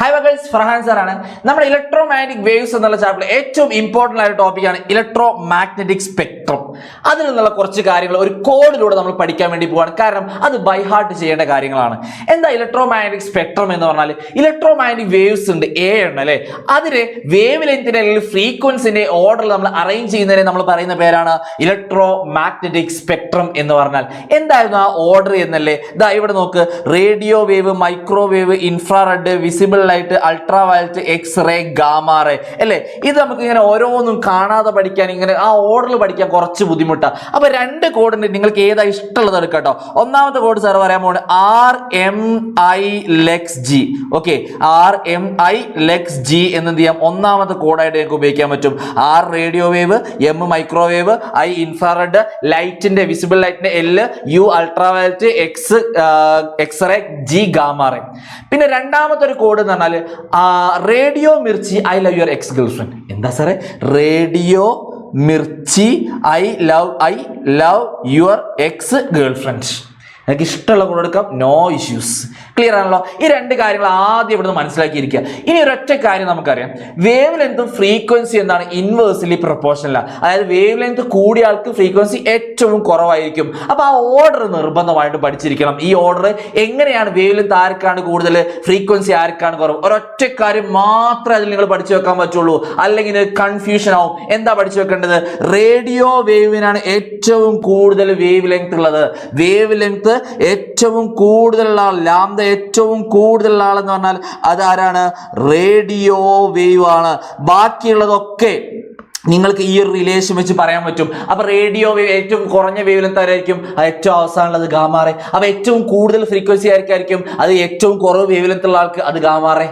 High മക്കൾസ് Farhan സാറാണ് നമ്മുടെ electro magnetic waves എന്നുള്ള ചാപ്റ്ററിൽ ഏറ്റവും ഇമ്പോർട്ടന്റ് ആയ ടോപ്പിക്കാണ് ഇലക്ട്രോ മാഗ്നറ്റിക് സ്പെക്ട്രം അതിൽ നിന്നുള്ള കുറച്ച് കാര്യങ്ങൾ ഒരു കോഡിലൂടെ നമ്മൾ പഠിക്കാൻ വേണ്ടി പോവാണ്. കാരണം അത് ബൈ ഹാർട്ട് ചെയ്യേണ്ട കാര്യങ്ങളാണ്. എന്താ ഇലക്ട്രോ മാഗ്നറ്റിക് സ്പെക്ട്രം എന്ന് പറഞ്ഞാൽ ഇലക്ട്രോ മാഗ്നറ്റിക് വേവ്സ് ഉണ്ട് എ ഉണ്ട് അല്ലേ? അതിന് വേവ് ലെങ്തിന്റെ അല്ലെങ്കിൽ ഫ്രീക്വൻസിന്റെ ഓർഡർ നമ്മൾ അറേഞ്ച് ചെയ്യുന്നതിനെ നമ്മൾ പറയുന്ന പേരാണ് ഇലക്ട്രോ മാഗ്നറ്റിക് സ്പെക്ട്രം എന്ന് പറഞ്ഞാൽ. എന്തായിരുന്നു ആ ഓർഡർ എന്നല്ലേ? ഇതാ ഇവിടെ നോക്ക്. Radio wave microwave infrared visible light ultraviolet X ray gamma ray അല്ലേ? ഇത് നമുക്ക് ഇങ്ങനെ ഓരോന്നും കാണാതെ പഠിക്കാൻ ഇങ്ങനെ ആ ഓർഡറിൽ പഠിക്കാൻ കുറച്ച് ബുദ്ധിമുട്ടാണ് അപ്പൊ രണ്ട് കോഡിന്റെ നിങ്ങൾക്ക് ഏതാ ഇഷ്ടമുള്ളത് എടുക്കട്ടോ ഒന്നാമത്തെ കോഡ് സാർ പറയാൻ പോകുന്നത് R M I lex G okay R M I lex G എന്ന് എന്ത് ചെയ്യാം? ഒന്നാമത്തെ കോഡായിട്ട് നിങ്ങൾക്ക് ഉപയോഗിക്കാൻ പറ്റും. R radio wave M microwave I infrared ലൈറ്റിന്റെ വിസിബിൾ ലൈറ്റിന്റെ L U ultraviolet X X ray G gamma ray പിന്നെ രണ്ടാമത്തെ ഒരു കോഡ് എന്ന് പറഞ്ഞാൽ radio Mirchi I love your ex girlfriend എന്താ സാറേ? Radio Mirchi I love I love your ex girlfriend എനിക്ക് ഇഷ്ടമുള്ള കൂടെ എടുക്കാം. നോ ഇഷ്യൂസ് ക്ലിയർ ആണല്ലോ? ഈ രണ്ട് കാര്യങ്ങൾ ആദ്യം ഇവിടുന്ന് മനസ്സിലാക്കിയിരിക്കുക. ഇനി ഒരൊറ്റ കാര്യം നമുക്കറിയാം. വേവ് ലെങ്തും ഫ്രീക്വൻസി എന്താണ് ഇൻവേഴ്സ്ലി പ്രൊപ്പോർഷനല്ല അതായത് വേവ് ലെങ്ത് കൂടിയ ആൾക്ക് ഫ്രീക്വൻസി ഏറ്റവും കുറവായിരിക്കും. അപ്പൊ ആ ഓർഡർ നിർബന്ധമായിട്ട് പഠിച്ചിരിക്കണം. ഈ ഓർഡർ എങ്ങനെയാണ് വേവ് ലെങ്ത് ആർക്കാണ് കൂടുതൽ ഫ്രീക്വൻസി ആർക്കാണ് കുറവ്? ഒരൊറ്റ കാര്യം മാത്രമേ അതിൽ നിങ്ങൾ പഠിച്ചു വെക്കാൻ പറ്റുള്ളൂ. അല്ലെങ്കിൽ കൺഫ്യൂഷൻ ആവും. എന്താ പഠിച്ചു വെക്കേണ്ടത്? റേഡിയോ വേവിനാണ് ഏറ്റവും കൂടുതൽ വേവ് ലെങ്ത് ഉള്ളത്. വേവ് ലെങ്ത് ഏറ്റവും കൂടുതലുള്ള ലാംദ ഏറ്റവും കൂടുതലുള്ള ആളെന്ന് പറഞ്ഞാൽ അതാരാണ്? റേഡിയോ വേവ് ആണ്. ബാക്കിയുള്ളതൊക്കെ നിങ്ങൾക്ക് ഈ ഒരു റിലേഷൻ വെച്ച് പറയാൻ പറ്റും. അപ്പൊ റേഡിയോ വേവ് ഏറ്റവും കുറഞ്ഞ വേവ് ആയിരിക്കും അത് ഏറ്റവും അവസാനമുള്ളത് ഗാമാറെ അപ്പൊ ഏറ്റവും കൂടുതൽ ഫ്രീക്വൻസി ആയിരിക്കും അത് ഏറ്റവും കുറവ് വേവ് ലെങ്ത് ആൾക്ക് അത് ഗാമാറെ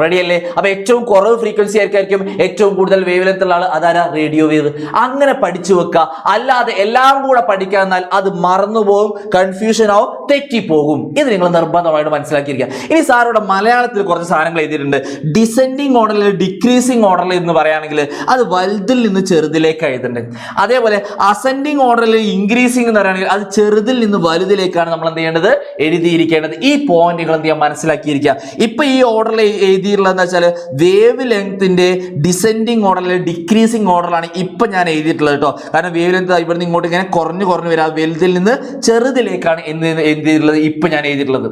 റെഡി അല്ലേ? അപ്പൊ ഏറ്റവും കുറവ് ഫ്രീക്വൻസി ആയിരിക്കും ഏറ്റവും കൂടുതൽ വേവ് ലെങ്ത് ഉള്ള ആൾ അതാരാ? റേഡിയോ വേവ് അങ്ങനെ പഠിച്ചു വെക്കുക അല്ലാതെ എല്ലാം കൂടെ പഠിക്കാന്നാൽ അത് മറന്നുപോകും കൺഫ്യൂഷൻ ആവും തെറ്റിപ്പോകും. ഇത് നിങ്ങൾ നിർബന്ധമായിട്ട് മനസ്സിലാക്കിയിരിക്കുക. ഇനി സാറിവിടെ മലയാളത്തിൽ കുറച്ച് സാധനങ്ങൾ എഴുതിയിട്ടുണ്ട്. ഡിസെൻഡിങ് ഓർഡറിൽ ഡിക്രീസിങ് ഓർഡറിൽ എന്ന് പറയുകയാണെങ്കിൽ അത് വലുതിൽ നിന്ന് ചെറുതിലേക്ക് എഴുതുന്നുണ്ട്. അതേപോലെ അസെൻഡിങ് ഓർഡറിൽ ഇൻക്രീസിങ് എന്ന് പറയുകയാണെങ്കിൽ അത് ചെറുതിൽ നിന്ന് വലുതിലേക്കാണ് നമ്മൾ എന്ത് ചെയ്യേണ്ടത്? എഴുതിയിരിക്കേണ്ടത്. ഈ പോയിന്റുകൾ എന്ത് ചെയ്യാൻ മനസ്സിലാക്കിയിരിക്കുക. ഇപ്പൊ ഈ ഓർഡറിൽ എഴുതിയിട്ടുള്ളതെന്ന് വെച്ചാൽ വേവ് ലെങ്ത്തിന്റെ ഡിസെൻഡിങ് ഓർഡറിൽ ഡിക്രീസിങ് ഓർഡറിലാണ് ഇപ്പൊ ഞാൻ എഴുതിയിട്ടുള്ളത് കേട്ടോ. കാരണം വേവ് ലെങ്ത് ഇവിടുന്ന് ഇങ്ങോട്ട് ഇങ്ങനെ കുറഞ്ഞു കുറഞ്ഞു വരാം. വലുതിൽ നിന്ന് ചെറുതിലേക്കാണ് എന്ത് എഴുതിയിട്ടുള്ളത് ഇപ്പൊ ഞാൻ എഴുതിയിട്ടുള്ളത്.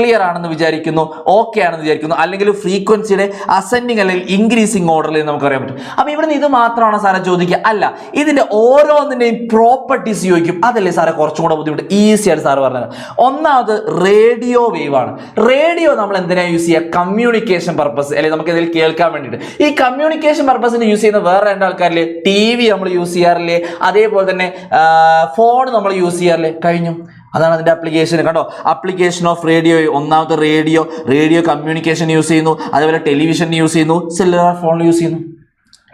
ക്ലിയർ ആണെന്ന് വിചാരിക്കുന്നു ഓക്കെ ആണെന്ന് വിചാരിക്കുന്നു അല്ലെങ്കിൽ ഫ്രീക്വൻസിയുടെ അസെൻഡിങ് അല്ലെങ്കിൽ ഇൻക്രീസിങ് ഓർഡറിൽ നമുക്ക് അറിയാൻ പറ്റും. അപ്പൊ ഇവിടുന്ന് ഇത് മാത്രമാണോ സാറെ ചോദിക്കുക? അല്ല ഇതിന്റെ ഓരോന്നിന്റെയും പ്രോപ്പർട്ടീസ് ചോദിക്കും. അതല്ലേ സാറെ കുറച്ചും കൂടെ ബുദ്ധിമുട്ട്? ഈസി ആയിട്ട് സാറ് പറഞ്ഞത് ഒന്നാമത് റേഡിയോ വേവ് ആണ്. റേഡിയോ നമ്മൾ എന്തിനാ യൂസ് ചെയ്യുക? കമ്മ്യൂണിക്കേഷൻ പർപ്പസ് അല്ലെങ്കിൽ നമുക്ക് ഇതിൽ കേൾക്കാൻ വേണ്ടിയിട്ട്. ഈ കമ്മ്യൂണിക്കേഷൻ പർപ്പസിന് യൂസ് ചെയ്യുന്ന വേറെ രണ്ട് ആൾക്കാരില്ലേ ടി വി നമ്മൾ യൂസ് ചെയ്യാറില്ലേ? അതേപോലെ തന്നെ ഫോൺ നമ്മൾ യൂസ് ചെയ്യാറില്ലേ? കഴിഞ്ഞു. അതാണ് അതിന്റെ അപ്ലിക്കേഷൻ കണ്ടോ? അപ്ലിക്കേഷൻ ഓഫ് റേഡിയോ ഒന്നാമത്തെ റേഡിയോ റേഡിയോ കമ്മ്യൂണിക്കേഷൻ യൂസ് ചെയ്യുന്നു. അതേപോലെ ടെലിവിഷൻ യൂസ് ചെയ്യുന്നു. സെല്ലുലാർ ഫോൺ യൂസ് ചെയ്യുന്നു.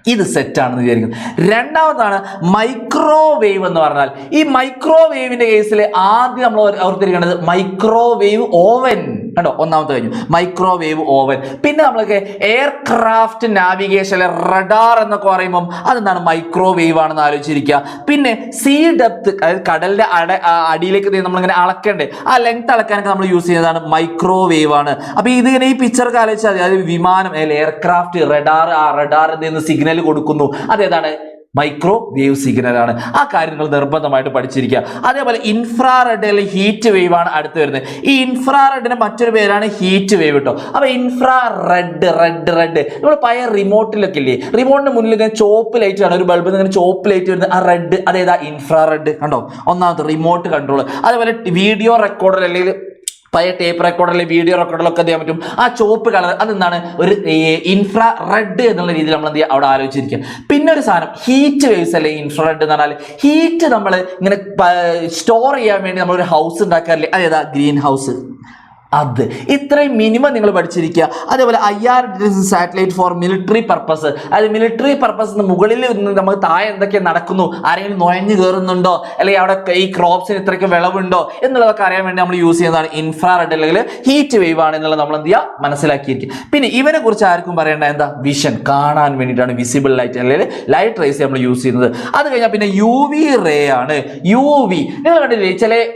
ഇത് സെറ്റാണെന്ന് വിചാരിക്കുന്നു. രണ്ടാമതാണ് മൈക്രോവേവ് എന്ന് പറഞ്ഞാൽ ഈ മൈക്രോവേവിന്റെ കേസിൽ ആദ്യം നമ്മൾ ഓർത്തിരിക്കേണ്ടത് മൈക്രോവേവ് ഓവൻ കണ്ടോ? ഒന്നാമത്തെ കഴിഞ്ഞു. മൈക്രോവേവ് ഓവൻ പിന്നെ നമ്മൾക്ക് എയർക്രാഫ്റ്റ് നാവിഗേഷൻ റഡാർ എന്നൊക്കെ പറയുമ്പം അതെന്താണ്? മൈക്രോവേവ് ആണെന്ന് ആലോചിച്ചിരിക്കുക. പിന്നെ സീ ഡെപ്ത് അതായത് കടലിന്റെ അട അടിയിലേക്ക് നമ്മളിങ്ങനെ അളക്കണ്ടേ? ആ ലെങ്ത് അളക്കാനൊക്കെ നമ്മൾ യൂസ് ചെയ്യുന്നതാണ് മൈക്രോവേവ് ആണ്. അപ്പൊ ഇതിങ്ങനെ ഈ പിക്ചറൊക്കെ ആലോചിച്ചാൽ അതായത് വിമാനം അല്ലെങ്കിൽ എയർക്രാഫ്റ്റ് റഡാർ ആ റഡാർ എന്ത് സിഗ്നൽ കൊടുക്കുന്നു. അതേതാണ് മൈക്രോ വേവ് സിഗ്നലാണ്. ആ കാര്യങ്ങൾ നിർബന്ധമായിട്ട് പഠിച്ചിരിക്കുക. അതേപോലെ ഇൻഫ്രാറെഡ് അല്ലെങ്കിൽ ഹീറ്റ് വേവ് ആണ് അടുത്ത് വരുന്നത്. ഈ ഇൻഫ്രാറെഡിന് മറ്റൊരു പേരാണ് ഹീറ്റ് വേവ് കേട്ടോ അപ്പോൾ ഇൻഫ്രാറെഡ് റെഡ് റെഡ് നമ്മൾ പഴയ റിമോട്ടിലൊക്കെ ഇല്ലേ റിമോട്ടിന് മുന്നിൽ ഇങ്ങനെ ചോപ്പ് ലൈറ്റ് ആണ് ഒരു ബൾബിൽ ഇങ്ങനെ ചോപ്പ് ലൈറ്റ് വരുന്നത് ആ റെഡ് അതേതാ? ഇൻഫ്രാ റെഡ് കണ്ടോ? ഒന്നാമത്തെ റിമോട്ട് കൺട്രോൾ അതേപോലെ വീഡിയോ റെക്കോർഡർ അല്ലെങ്കിൽ പഴയ ടേപ്പ് റെക്കോർഡറിലെ വീഡിയോ റെക്കോർഡിലൊക്കെ എന്ത് ചെയ്യാൻ പറ്റും? ആ ചോപ്പ് കളർ അതെന്താണ് ഒരു ഇൻഫ്രാ റെഡ് എന്നുള്ള രീതിയിൽ നമ്മൾ എന്ത് ചെയ്യുക അവിടെ ആലോചിച്ചിരിക്കുക പിന്നെ ഒരു സാധനം ഹീറ്റ് വേവ്സ് അല്ലെ ഇൻഫ്രാ റെഡ് എന്ന് പറഞ്ഞാൽ ഹീറ്റ് നമ്മൾ ഇങ്ങനെ സ്റ്റോർ ചെയ്യാൻ വേണ്ടി നമ്മൾ ഒരു ഹൗസ് ഉണ്ടാക്കാറില്ലേ? അതേതാ ഗ്രീൻ ഹൗസ് അത്. ഇത്രയും മിനിമം നിങ്ങൾ പഠിച്ചിരിക്കുക. അതേപോലെ I R satellite for military purpose അതായത് മിലിറ്ററി പർപ്പസ് മുകളിൽ നമുക്ക് താഴെ എന്തൊക്കെ നടക്കുന്നു? ആരെങ്കിലും നുഴഞ്ഞു കയറുന്നുണ്ടോ? അല്ലെങ്കിൽ അവിടെ ഈ ക്രോപ്സിന് ഇത്രയ്ക്ക് വിളവുണ്ടോ? എന്നുള്ളതൊക്കെ അറിയാൻ വേണ്ടി നമ്മൾ യൂസ് ചെയ്യുന്നതാണ് ഇൻഫ്രാറെഡ് അല്ലെങ്കിൽ ഹീറ്റ് വേവ് ആണ് എന്നുള്ളത് നമ്മൾ എന്ത് ചെയ്യുക? മനസ്സിലാക്കിയിരിക്കും പിന്നെ ഇവനെ കുറിച്ച് ആർക്കും പറയേണ്ട എന്താ? വിഷൻ കാണാൻ വേണ്ടിയിട്ടാണ് വിസിബിൾ ലൈറ്റ് അല്ലെങ്കിൽ ലൈറ്റ് റേസ് നമ്മൾ യൂസ് ചെയ്യുന്നത്. അത് കഴിഞ്ഞാൽ പിന്നെ യു വി റേ ആണ്. യു വി നിങ്ങൾ കണ്ടില്ലേ? ചില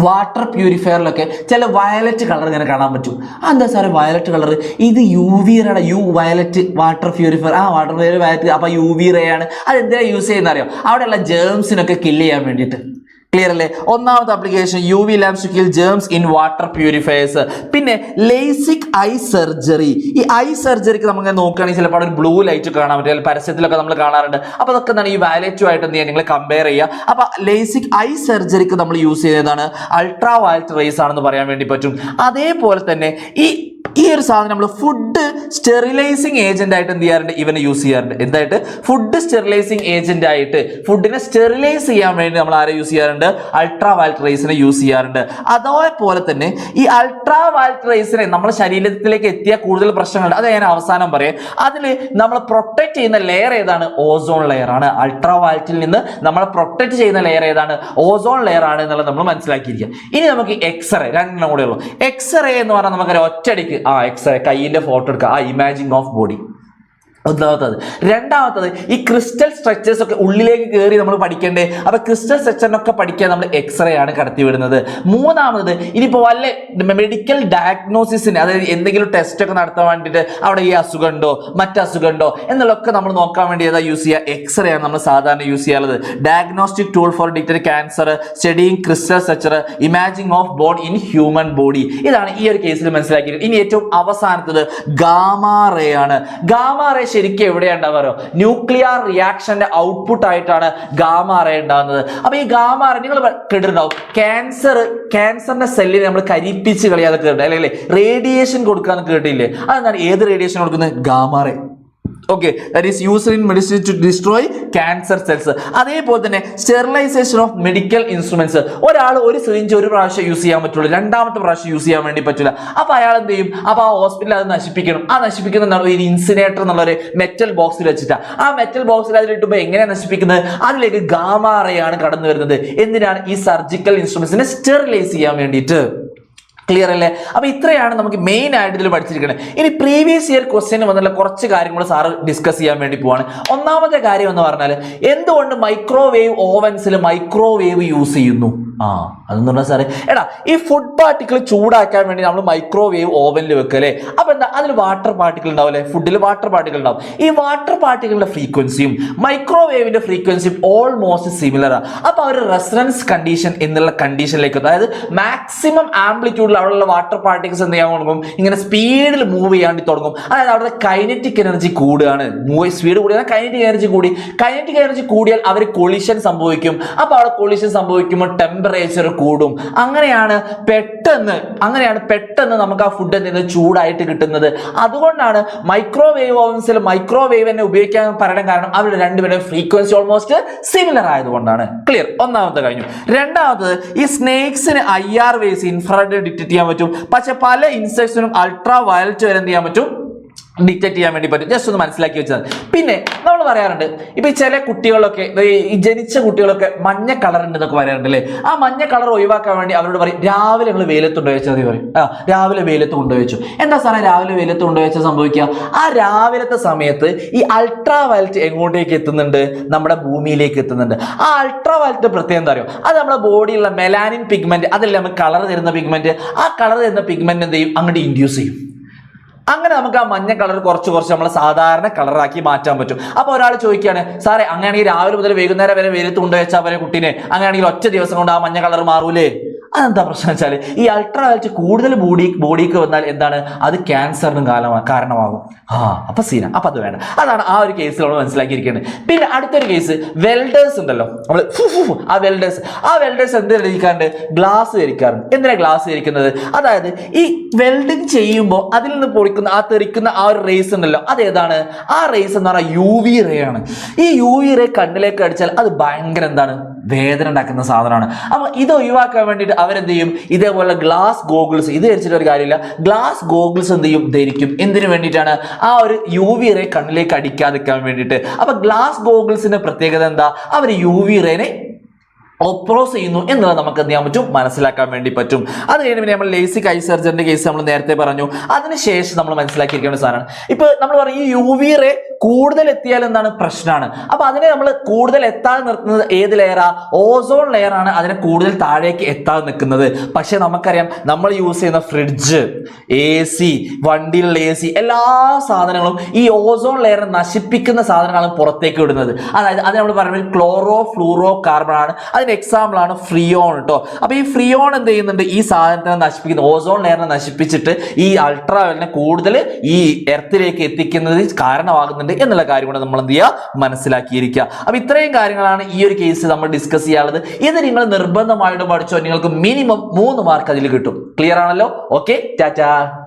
വാട്ടർ പ്യൂരിഫയറിലൊക്കെ ചില വയലറ്റ് കളർ ഇങ്ങനെ കാണാൻ പറ്റും. എന്താ സാറേ വയലറ്റ് കളർ ഇത് യു വി റേയുടെ യു വയലറ്റ് വാട്ടർ പ്യൂരിഫയർ ആ വാട്ടർ പ്യൂരിഫയർ വയലറ്റ് അപ്പോൾ യു വി റേ ആണ്. അത് എന്തിനാണ് യൂസ് ചെയ്യുന്ന അറിയോ അവിടെയുള്ള ജേംസിനൊക്കെ കില്ല് ചെയ്യാൻ വേണ്ടിയിട്ട്. ക്ലിയർ അല്ലേ? ഒന്നാമത്തെ application U V to kill germs in water purifiers പിന്നെ ലേസിക് ഐ സർജറി ഈ ഐ സർജറിക്ക് നമുക്ക് നോക്കുകയാണെങ്കിൽ ചിലപ്പോൾ ഒരു ബ്ലൂ ലൈറ്റ് കാണാൻ പറ്റും. പരസ്യത്തിലൊക്കെ നമ്മൾ കാണാറുണ്ട്. അപ്പോൾ അതൊക്കെ എന്താണ്? ഈ വാലറ്റുമായിട്ട് എന്ത് ചെയ്യാൻ നിങ്ങൾ കമ്പയർ ചെയ്യുക. അപ്പോൾ ലേസിക് ഐ സർജറിക്ക് നമ്മൾ യൂസ് ചെയ്യുന്നതാണ് അൾട്രാ വയലറ്റ് റേസ് ആണെന്ന് പറയാൻ വേണ്ടി പറ്റും. അതേപോലെ തന്നെ ഈ ഈ ഒരു സാധനം നമ്മൾ ഫുഡ് സ്റ്റെറിലൈസിങ് ഏജന്റ് ആയിട്ട് എന്ത് ചെയ്യാറുണ്ട്? ഇവനെ യൂസ് ചെയ്യാറുണ്ട്. എന്തായിട്ട്? ഫുഡ് സ്റ്റെറിലൈസിങ് ഏജന്റ് ആയിട്ട് ഫുഡിനെ സ്റ്റെറിലൈസ് ചെയ്യാൻ വേണ്ടി നമ്മൾ ആരെ യൂസ് ചെയ്യാറുണ്ട്? അൾട്രാ റേസിനെ യൂസ് ചെയ്യാറുണ്ട്. അതേപോലെ തന്നെ ഈ അൾട്രാ റേസിനെ നമ്മുടെ ശരീരത്തിലേക്ക് എത്തിയ കൂടുതൽ പ്രശ്നങ്ങളുണ്ട്. അത് ഞാൻ അവസാനം പറയാം. അതിൽ നമ്മൾ പ്രൊട്ടക്ട് ചെയ്യുന്ന ലെയർ ഏതാണ്? ഓസോൺ ലെയർ ആണ്. അൾട്രാ വയലറ്റിൽ നിന്ന് നമ്മൾ പ്രൊട്ടക്ട് ചെയ്യുന്ന ലെയർ ഏതാണ്? ഓസോൺ ലെയർ ആണ് എന്നുള്ളത് നമ്മൾ മനസ്സിലാക്കിയിരിക്കുക. ഇനി നമുക്ക് എക്സ്റേ രണ്ടെണ്ണം കൂടെ ഉള്ളൂ. എക്സ്റേ എന്ന് പറഞ്ഞാൽ നമുക്കൊരു ഒറ്റയടിക്ക് ആ എക്സ് കയ്യിന്റെ ഫോട്ടോ എടുക്കുക ആ ഇമാജിങ് ഓഫ് ബോഡി ഒന്നാമത്തത്. രണ്ടാമത്തത് ഈ ക്രിസ്റ്റൽ സ്ട്രക്ചേഴ്സ് ഒക്കെ ഉള്ളിലേക്ക് കയറി നമ്മൾ പഠിക്കേണ്ടേ? അപ്പൊ ക്രിസ്റ്റൽ സ്ട്രക്ചറിനൊക്കെ പഠിക്കാൻ നമ്മൾ എക്സ്റേ ആണ് കടത്തിവിടുന്നത്. മൂന്നാമത് ഇനിയിപ്പോൾ വല്ല മെഡിക്കൽ ഡയഗ്നോസിസിന് അതായത് എന്തെങ്കിലും ടെസ്റ്റ് ഒക്കെ നടത്താൻ വേണ്ടിയിട്ട് അവിടെ ഈ അസുഖം ഉണ്ടോ മറ്റസുഖം ഉണ്ടോ എന്നുള്ളതൊക്കെ നമ്മൾ നോക്കാൻ വേണ്ടി ഏതാ യൂസ് ചെയ്യുക? എക്സ്റേ ആണ് നമ്മൾ സാധാരണ യൂസ് ചെയ്യാറുള്ളത്. Diagnostic tool for detect cancer studying crystal structure imaging of bone in human body ഇതാണ് ഈ ഒരു കേസിൽ മനസ്സിലാക്കിയത്. ഇനി ഏറ്റവും അവസാനത്തത് ഗാമാ റേ ആണ്. ഗാമാ റേ ശരിക്കും എവിടെയാണ് ഉണ്ടാവാറോ ന്യൂക്ലിയർ റിയാക്ഷന്റെ ഔട്ട്പുട്ട് ആയിട്ടാണ് ഗാമാറ ഉണ്ടാകുന്നത് അപ്പൊ ഈ ഗാമാറ നിങ്ങൾ കേട്ടിട്ടുണ്ടാവും. ക്യാൻസർ ക്യാൻസറിന്റെ സെല്ലിനെ നമ്മൾ കരിപ്പിച്ച് കളിയാതെ കേട്ടിട്ടുണ്ട് അല്ലെങ്കിൽ റേഡിയേഷൻ കൊടുക്കാന്ന് കേട്ടില്ലേ? അതെന്താണ്? ഏത് റേഡിയേഷൻ കൊടുക്കുന്നത്? Gamma ray okay that is used in medicine to destroy cancer cells അതേപോലെ തന്നെ സ്റ്റെറിലൈസേഷൻ ഓഫ് മെഡിക്കൽ ഇൻസ്ട്രുമെന്റ്സ് ഒരാൾ ഒരു സിറിഞ്ച് ഒരു പ്രാവശ്യം യൂസ് ചെയ്യാൻ പറ്റുള്ളൂ. രണ്ടാമത്തെ പ്രാവശ്യം യൂസ് ചെയ്യാൻ വേണ്ടി പറ്റില്ല. അപ്പൊ അയാൾ എന്ത് ചെയ്യും? അപ്പൊ ആ ഹോസ്പിറ്റലിൽ അത് നശിപ്പിക്കണം. ആ നശിപ്പിക്കുന്ന എന്താണ്? ഒരു ഇൻസിനേറ്റർ എന്നുള്ള ഒരു മെറ്റൽ ബോക്സിൽ വെച്ചിട്ട്. ആ മെറ്റൽ ബോക്സിൽ അതിലിട്ടുമ്പോൾ എങ്ങനെയാണ് നശിപ്പിക്കുന്നത്? അതിലേക്ക് ഗാമാറയാണ് കടന്നു വരുന്നത് എന്തിനാണ്? ഈ സർജിക്കൽ ഇൻസ്ട്രുമെന്റ്സിനെ സ്റ്റെറിലൈസ് ചെയ്യാൻ വേണ്ടിയിട്ട്. ക്ലിയർ അല്ലേ? അപ്പൊ ഇത്രയാണ് നമുക്ക് മെയിൻ ആയിട്ട് ഇതിൽ പഠിച്ചിരിക്കുന്നത് ഇനി പ്രീവിയസ് ഇയർ ക്വസ്റ്റ്യൻ വന്നുള്ള കുറച്ച് കാര്യങ്ങൾ സാറ് ഡിസ്കസ് ചെയ്യാൻ വേണ്ടി പോവാണ്. ഒന്നാമത്തെ കാര്യം എന്ന് പറഞ്ഞാൽ എന്തുകൊണ്ട് മൈക്രോവേവ് ഓവൻസിൽ മൈക്രോവേവ് യൂസ് ചെയ്യുന്നു? ആ അതെന്ന് പറഞ്ഞാൽ സാറേ എടാ ഈ ഫുഡ് പാർട്ടിക്കിൾ ചൂടാക്കാൻ വേണ്ടി നമ്മൾ മൈക്രോവേവ് ഓവനിൽ വെക്കുക അല്ലേ അപ്പൊ എന്താ അതിൽ വാട്ടർ പാർട്ടിക്കിൾ ഉണ്ടാവും അല്ലേ ഫുഡിൽ വാട്ടർ പാർട്ടിക്കിൾ ഉണ്ടാവും. ഈ വാട്ടർ പാർട്ടിക്കിളിന്റെ ഫ്രീക്വൻസിയും മൈക്രോവേവിന്റെ ഫ്രീക്വൻസിയും ഓൾമോസ്റ്റ് സിമിലർ ആണ് അപ്പൊ അവർ റെസറൻസ് കണ്ടീഷൻ എന്നുള്ള കണ്ടീഷനിലേക്ക് അതായത് മാക്സിമം ആംപ്ലിറ്റ്യൂഡിൽ അവിടെയുള്ള വാട്ടർ പാർട്ടിക്കിൾസ് എന്ത് ചെയ്യാൻ തുടങ്ങും? ഇങ്ങനെ സ്പീഡിൽ മൂവ് ചെയ്യാണ്ടി തുടങ്ങും. അതായത് അവിടെ കൈനറ്റിക് എനർജി കൂടുകയാണ്. മൂവ് സ്പീഡ് കൂടിയാൽ കൈനറ്റിക് എനർജി കൂടി. കൈനറ്റിക് എനർജി കൂടിയാൽ അവർ കൊളിഷൻ സംഭവിക്കും. അപ്പൊ അവിടെ കൊളിഷൻ സംഭവിക്കുമ്പോൾ ടെമ്പറേച്ചർ കൂടും. അങ്ങനെയാണ് പെട്ടെന്ന് അങ്ങനെയാണ് പെട്ടെന്ന് നമുക്ക് ആ ഫുഡ് എന്ത് ചൂടായിട്ട് കിട്ടുന്നത്. അതുകൊണ്ടാണ് മൈക്രോവേവ് ഓവൻസിൽ മൈക്രോവേവ് തന്നെ ഉപയോഗിക്കാൻ പറയാൻ കാരണം അവരുടെ രണ്ടുപേരും ഫ്രീക്വൻസി ഓൾമോസ്റ്റ് സിമിലർ ആയതുകൊണ്ടാണ്. ക്ലിയർ ഒന്നാമത്തെ കഴിഞ്ഞു രണ്ടാമത്തത് ഈ സ്നേക്സിന് I R waves infrared detect ചെയ്യാൻ പറ്റും. പക്ഷെ പല ഇൻസെക്ട്സിനും അൾട്രാ വയലറ്റ് വരെ എന്ത് ചെയ്യാൻ പറ്റും? ഡിറ്റക്ട് ചെയ്യാൻ വേണ്ടി പറ്റും. ജസ്റ്റ് ഒന്ന് മനസ്സിലാക്കി വെച്ചത്. പിന്നെ നമ്മൾ പറയാറുണ്ട് ഇപ്പൊ ചില കുട്ടികളൊക്കെ ഈ ജനിച്ച കുട്ടികളൊക്കെ മഞ്ഞ കളർ ഉണ്ട് എന്നൊക്കെ പറയാറുണ്ട് അല്ലേ ആ മഞ്ഞ കളർ ഒഴിവാക്കാൻ വേണ്ടി അവരോട് പറയും രാവിലെ നമ്മൾ വെയിലത്ത് കൊണ്ടുവച്ചാൽ മതി പറയും. ആ രാവിലെ വെയിലത്ത് കൊണ്ടുവച്ചു എന്താ സാറേ രാവിലെ വെയിലത്ത് കൊണ്ടുവച്ച സംഭവിക്കുക? ആ രാവിലത്തെ സമയത്ത് ഈ അൾട്രാ വയലറ്റ് എങ്ങോട്ടേക്ക് എത്തുന്നുണ്ട്? നമ്മുടെ ഭൂമിയിലേക്ക് എത്തുന്നുണ്ട്. ആ അൾട്രാ വയലറ്റ് പ്രത്യേകം എന്താ അറിയോ? അത് നമ്മുടെ ബോഡിയിലുള്ള മെലാനിൻ പിഗ്മെന്റ് അതല്ലേ നമുക്ക് കളർ തരുന്ന പിഗ്മെന്റ് ആ കളർ തരുന്ന പിഗ്മെന്റ് എന്ത് ചെയ്യും? അങ്ങോട്ട് ഇൻഡ്യൂസ് ചെയ്യും. അങ്ങനെ നമുക്ക് ആ മഞ്ഞ കളർ കുറച്ച് കുറച്ച് നമ്മൾ സാധാരണ കളറാക്കി മാറ്റാൻ പറ്റും. അപ്പൊ ഒരാൾ ചോദിക്കുകയാണ് സാറേ അങ്ങനെയാണെങ്കിൽ രാവിലെ മുതൽ വൈകുന്നേരം വരെ വെയിലത്ത് കൊണ്ടുവച്ചാൽ വരെ കുട്ടീനെ? അങ്ങനെയാണെങ്കിൽ ഒറ്റ ദിവസം കൊണ്ട് ആ മഞ്ഞ കളർ മാറൂലേ? അതെന്താ പ്രശ്നം വെച്ചാൽ ഈ അൾട്രാ വയലറ്റ് കൂടുതൽ ബോഡി ബോഡിക്ക് വന്നാൽ എന്താണ്? അത് ക്യാൻസറിനും കാരണമാകും. ആ അപ്പൊ സീന അപ്പൊ അത് വേണം അതാണ് ആ ഒരു കേസിൽ നമ്മൾ മനസ്സിലാക്കിയിരിക്കുന്നത് പിന്നെ അടുത്തൊരു കേസ് വെൽഡേഴ്സ് ഉണ്ടല്ലോ. നമ്മൾ ആ വെൽഡേഴ്സ് ആ വെൽഡേഴ്സ് എന്ത് ധരിക്കാറുണ്ട് ഗ്ലാസ് ധരിക്കാറുണ്ട്. എന്തിനാണ് ഗ്ലാസ് ധരിക്കുന്നത്? അതായത് ഈ വെൽഡിങ് ചെയ്യുമ്പോൾ അതിൽ നിന്ന് പൊളിക്കുന്ന ആ തെറിക്കുന്ന ആ ഒരു റേസ് ഉണ്ടല്ലോ. അതേതാണ്? ആ റേസ് എന്ന് പറഞ്ഞാൽ യു വി റേ ആണ്. ഈ യു വി റേ കണ്ണിലേക്ക് അടിച്ചാൽ അത് ഭയങ്കര എന്താണ്? വേദന ഉണ്ടാക്കുന്ന സാധനമാണ്. അപ്പൊ ഇത് ഒഴിവാക്കാൻ വേണ്ടിയിട്ട് അവരെന്ത് ചെയ്യും ഇതേപോലെ ഗ്ലാസ് ഗോഗിൾസ് ഇത് ധരിച്ചിട്ട് ഒരു കാര്യമില്ല. ഗ്ലാസ് ഗോഗിൾസ് എന്ത് ചെയ്യും? ധരിക്കും. എന്തിനു വേണ്ടിയിട്ടാണ്? ആ ഒരു യു വി റേ കണ്ണിലേക്ക് അടിക്കാതിരിക്കാൻ വേണ്ടിയിട്ട്. അപ്പൊ ഗ്ലാസ് ഗോഗിൾസിന്റെ പ്രത്യേകത എന്താ? അവർ യു വി റേനെ ഒപ്രോസ് ചെയ്യുന്നു എന്നുള്ളത് നമുക്ക് എന്ത് ചെയ്യാൻ പറ്റും? മനസ്സിലാക്കാൻ വേണ്ടി പറ്റും. അത് കഴിഞ്ഞ് പിന്നെ നമ്മൾ ലേസിക് ഐ സർജറിന്റെ കേസ് നമ്മൾ നേരത്തെ പറഞ്ഞു. അതിനുശേഷം നമ്മൾ മനസ്സിലാക്കിയിരിക്കേണ്ട സാധനമാണ്. ഇപ്പൊ നമ്മൾ പറയും ഈ യു വി റേ കൂടുതൽ എത്തിയാൽ എന്താണ് പ്രശ്നമാണ് അപ്പോൾ അതിനെ നമ്മൾ കൂടുതൽ എത്താതെ നിർത്തുന്നത് ഏത് ലെയറാ ഓസോൺ ലെയറാണ് അതിനെ കൂടുതൽ താഴേക്ക് എത്താതെ നിൽക്കുന്നത്. പക്ഷേ നമുക്കറിയാം നമ്മൾ യൂസ് ചെയ്യുന്ന ഫ്രിഡ്ജ് എ സി വണ്ടിയിലുള്ള എ സി എല്ലാ സാധനങ്ങളും ഈ ഓസോൺ ലെയറിനെ നശിപ്പിക്കുന്ന സാധനങ്ങളാണ് പുറത്തേക്ക് വിടുന്നത്. അതായത് അത് നമ്മൾ പറയുന്നത് ക്ലോറോ ഫ്ലൂറോ കാർബൺ ആണ്. അതിന് എക്സാമ്പിൾ ആണ് ഫ്രിയോൺ കേട്ടോ അപ്പോൾ ഈ ഫ്രിയോൺ എന്ത് ചെയ്യുന്നുണ്ട്? ഈ സാധനത്തിനെ നശിപ്പിക്കുന്ന. ഓസോൺ ലെയറിനെ നശിപ്പിച്ചിട്ട് ഈ അൾട്രാവെലിനെ കൂടുതൽ ഈ എർത്തിലേക്ക് എത്തിക്കുന്നത് കാരണമാകുന്നുണ്ട് എന്നുള്ള കാര്യം കൂടെ നമ്മൾ എന്ത് ചെയ്യുക? മനസ്സിലാക്കിയിരിക്കുക. അപ്പൊ ഇത്രയും കാര്യങ്ങളാണ് ഈ ഒരു കേസ് നമ്മൾ ഡിസ്കസ് ചെയ്യാനുള്ളത്. ഇത് നിങ്ങൾ നിർബന്ധമായിട്ട് പഠിച്ചോ. നിങ്ങൾക്ക് മിനിമം മൂന്ന് മാർക്ക് അതിൽ കിട്ടും. ക്ലിയർ ആണല്ലോ? ഓക്കെ ടാറ്റാ